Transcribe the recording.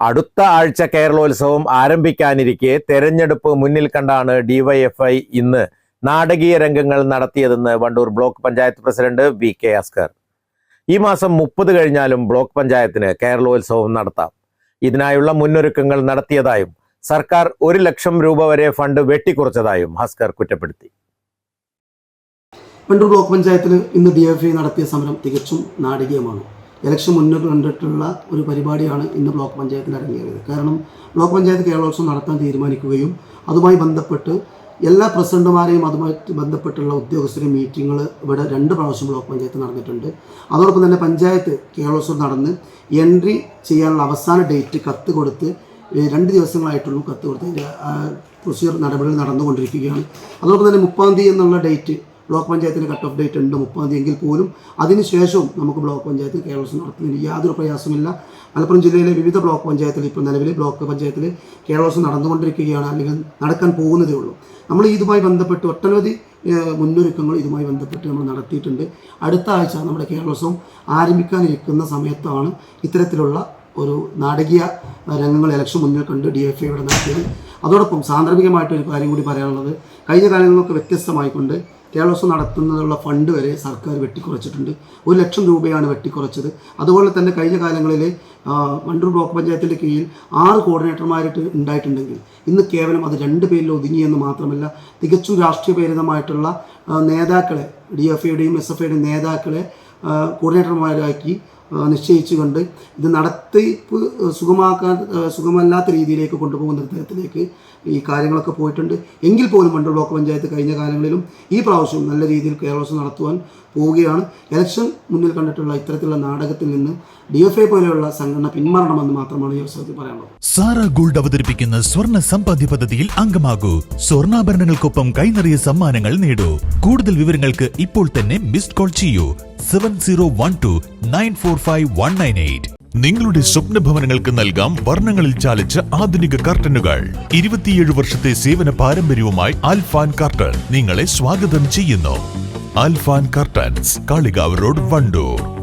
അടുത്ത ആഴ്ച കേരളോത്സവം ആരംഭിക്കാനിരിക്കെ തെരഞ്ഞെടുപ്പ് മുന്നിൽ കണ്ടാണ് ഡിവൈഎഫ്ഐ ഇന്ന് നാടകീയ രംഗങ്ങൾ നടത്തിയതെന്ന് Wandoor block panchayat president V K Askar. ഈ മാസം മുപ്പത് കഴിഞ്ഞാലും ബ്ലോക്ക് പഞ്ചായത്തിന് കേരളോത്സവം നടത്താം. ഇതിനായുള്ള മുന്നൊരുക്കങ്ങൾ നടത്തിയതായും സർക്കാർ ഒരു ലക്ഷം രൂപ വരെ ഫണ്ട് വെട്ടിക്കുറച്ചതായും ഹസ്കർ കുറ്റപ്പെടുത്തി. വണ്ടൂർ ബ്ലോക്ക് പഞ്ചായത്തിൽ ഇന്ന് ഡി നടത്തിയ സമരം തികച്ചും നാടകീയമാണ്. ഇലക്ഷൻ മുന്നോട്ട് കണ്ടിട്ടുള്ള ഒരു പരിപാടിയാണ് ഇന്ന് ബ്ലോക്ക് പഞ്ചായത്തിൽ ഇറങ്ങിയത് കാരണം ബ്ലോക്ക് പഞ്ചായത്ത് കേരളോത്സവം നടത്താൻ തീരുമാനിക്കുകയും അതുമായി ബന്ധപ്പെട്ട് എല്ലാ പ്രസിഡന്റുമാരെയും അതുമായി ബന്ധപ്പെട്ടുള്ള ഉദ്യോഗസ്ഥരെയും മീറ്റിങ്ങുകൾ ഇവിടെ രണ്ട് പ്രാവശ്യം ബ്ലോക്ക് പഞ്ചായത്ത് നടന്നിട്ടുണ്ട്. അതോടൊപ്പം തന്നെ പഞ്ചായത്ത് കേരളോത്സവം നടന്ന് എൻട്രി ചെയ്യാനുള്ള അവസാന ഡേറ്റ് കത്ത് കൊടുത്ത് രണ്ട് ദിവസങ്ങളായിട്ടുള്ളൂ കത്ത് കൊടുത്തതിന്റെ പ്രൊസീജിയർ നടപടികൾ നടന്നുകൊണ്ടിരിക്കുകയാണ്. അതോടൊപ്പം തന്നെ മുപ്പാം തീയതി എന്നുള്ള ഡേറ്റ് ബ്ലോക്ക് പഞ്ചായത്തിന് കട്ട് ഓഫ് ഡേറ്റ് ഉണ്ട് മുപ്പത് എങ്കിൽ പോലും അതിനുശേഷവും നമുക്ക് ബ്ലോക്ക് പഞ്ചായത്തിൽ കേരളോത്സവം നടത്തുന്നതിന് യാതൊരു പ്രയാസമില്ല മലപ്പുറം ജില്ലയിലെ വിവിധ ബ്ലോക്ക് പഞ്ചായത്തിൽ ഇപ്പോൾ നിലവിൽ ബ്ലോക്ക് പഞ്ചായത്തിൽ കേരളോത്സവം നടന്നുകൊണ്ടിരിക്കുകയാണ് അല്ലെങ്കിൽ നടക്കാൻ പോകുന്നതേ ഉള്ളൂ. നമ്മൾ ഇതുമായി ബന്ധപ്പെട്ട് ഒട്ടനവധി മുന്നൊരുക്കങ്ങൾ ഇതുമായി ബന്ധപ്പെട്ട് നമ്മൾ നടത്തിയിട്ടുണ്ട്. അടുത്ത ആഴ്ച നമ്മുടെ കേരളോത്സവം ആരംഭിക്കാനിരിക്കുന്ന സമയത്താണ് ഇത്തരത്തിലുള്ള ഒരു നാടകീയ രംഗങ്ങൾ ഇലക്ഷൻ മുന്നിൽ കണ്ട് ഡി എഫ് ഇവിടെ നടത്തിയത്. അതോടൊപ്പം സാന്ദർഭികമായിട്ടൊരു കാര്യം കൂടി പറയാനുള്ളത്. കഴിഞ്ഞ കാലങ്ങളിലൊക്കെ വ്യത്യസ്തമായിക്കൊണ്ട് കേരളോത്സവം നടത്തുന്നതിനുള്ള ഫണ്ട് വരെ സർക്കാർ വെട്ടിക്കുറച്ചിട്ടുണ്ട്. ഒരു ലക്ഷം രൂപയാണ് വെട്ടിക്കുറച്ചത്. അതുപോലെ തന്നെ കഴിഞ്ഞ കാലങ്ങളിൽ മണ്ടൂർ ബ്ലോക്ക് പഞ്ചായത്തിന്റെ കീഴിൽ ആറ് കോർഡിനേറ്റർമാരായിട്ട് ഉണ്ടായിട്ടുണ്ടെങ്കിൽ ഇന്ന് കേവലം അത് രണ്ട് പേരിൽ ഒതുങ്ങിയെന്ന് മാത്രമല്ല തികച്ചും രാഷ്ട്രീയപേരിതമായിട്ടുള്ള നേതാക്കളെ ഡി എഫ് ഐയുടെയും എസ് എഫ് ഐയുടെയും നേതാക്കളെ കോർഡിനേറ്റർമാരാക്കി നിശ്ചയിച്ചുകൊണ്ട് ഇത് നടത്തിപ്പ് സുഗമാക്കാൻ സുഗമല്ലാത്ത രീതിയിലേക്ക് കൊണ്ടുപോകുന്ന തരത്തിലേക്ക് ഈ കാര്യങ്ങളൊക്കെ പോയിട്ടുണ്ട്. എങ്കിൽ പോലും വണ്ടൂർ ബ്ലോക്ക് പഞ്ചായത്ത് കഴിഞ്ഞ കാലങ്ങളിലും ഈ പ്രാവശ്യം നല്ല രീതിയിൽ കേരളോത്സവം നടത്തുവാൻ പോവുകയാണ്. ഇലക്ഷൻ മുന്നിൽ കണ്ടിട്ടുള്ള ഇത്തരത്തിലുള്ള നാടകത്തിൽ നിന്ന് ഡി എഫ് ഐ പോലെയുള്ള സംഘടന പിന്മാറണമെന്ന് മാത്രമാണ് ഈ അവസരത്തിൽ പറയാനുള്ളത്. സാറ ഗോൾഡ് അവതരിപ്പിക്കുന്ന സ്വർണ സമ്പാദ്യ പദ്ധതിയിൽ അംഗമാകൂ. സ്വർണാഭരണങ്ങൾക്കൊപ്പം കൈനിറിയ സമ്മാനങ്ങൾ നേടൂ. കൂടുതൽ വിവരങ്ങൾക്ക് ഇപ്പോൾ തന്നെ മിസ്ഡ് കോൾ ചെയ്യൂ. Seven zero one two nine four five one nine eight നിങ്ങളുടെ സ്വപ്ന ഭവനങ്ങൾക്ക് നൽകാം വർണങ്ങളിൽ ചാലിച്ച ആധുനിക കർട്ടനുകൾ. ഇരുപത്തിയേഴ് വർഷത്തെ സേവന പാരമ്പര്യവുമായി അൽഫാൻ കർട്ടൻ നിങ്ങളെ സ്വാഗതം ചെയ്യുന്നു. Alfan curtains Kalikavu road Wandoor.